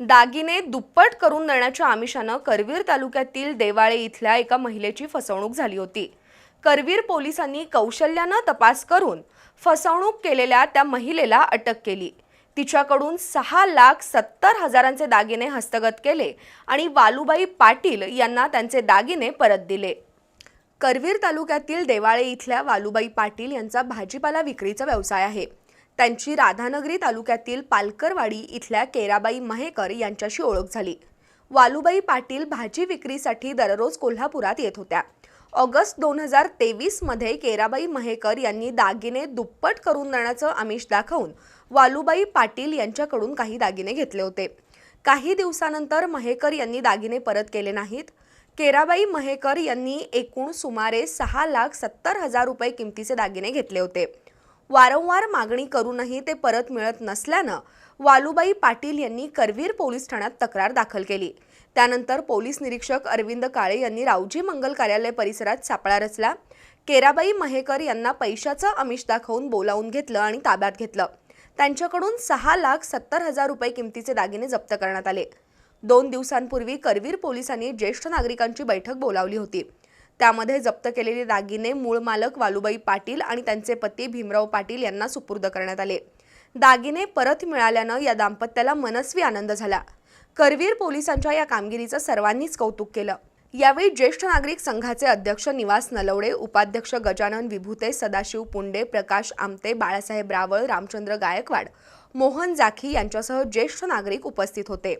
दागिने दुप्पट करून देण्याच्या आमिषानं करवीर तालुक्यातील देवाळे इथल्या एका महिलेची फसवणूक झाली होती. करवीर पोलिसांनी कौशल्यानं तपास करून फसवणूक केलेल्या त्या महिलेला अटक केली. तिच्याकडून सहा लाख सत्तर हजारांचे दागिने हस्तगत केले आणि वालुबाई पाटील यांना त्यांचे दागिने परत दिले. करवीर तालुक्यातील देवाळे इथल्या वालुबाई पाटील यांचा भाजीपाला विक्रीचा व्यवसाय आहे. त्यांची राधानगरी तालुक्यातील पालकरवाडी इथल्या केराबाई महेकर यांच्याशी ओळख झाली. वालुबाई पाटील भाजी विक्रीसाठी दररोज कोल्हापुरात येत होत्या. ऑगस्ट दोन हजार तेवीसमध्ये केराबाई महेकर यांनी दागिने दुप्पट करून देण्याचं आमिष दाखवून वालुबाई पाटील यांच्याकडून काही दागिने घेतले होते. काही दिवसानंतर महेकर यांनी दागिने परत केले नाहीत. केराबाई महेकर यांनी एकूण सुमारे सहा लाख सत्तर हजार रुपये किमतीचे दागिने घेतले होते. वारंवार मागणी करूनही ते परत मिळत नसल्यानं वालुबाई पाटील यांनी करवीर पोलीस ठाण्यात तक्रार दाखल केली. त्यानंतर पोलीस निरीक्षक अरविंद काळे यांनी रावजी मंगल कार्यालय परिसरात सापळा रचला. केराबाई महेकर यांना पैशाचं आमिष दाखवून बोलावून घेतलं आणि ताब्यात घेतलं. त्यांच्याकडून सहा लाख सत्तर हजार रुपये किमतीचे दागिने जप्त करण्यात आले. दोन दिवसांपूर्वी करवीर पोलिसांनी ज्येष्ठ नागरिकांची बैठक बोलावली होती. त्यामध्ये जप्त केलेले दागिने मूळ मालक वालुबाई पाटील आणि त्यांचे पती भीमराव पाटील यांना सुपूर्द करण्यात आले. दागिने परत मिळाल्यानं या दाम्पत्याला मनस्वी आनंद झाला. करवीर पोलिसांच्या या कामगिरीचं सर्वांनीच कौतुक केलं. यावेळी ज्येष्ठ नागरिक संघाचे अध्यक्ष निवास नलवडे उपाध्यक्ष गजानन विभूते सदाशिव पुंडे प्रकाश आमते बाळासाहेब रावळ रामचंद्र गायकवाड मोहन जाखी यांच्यासह ज्येष्ठ नागरिक उपस्थित होते.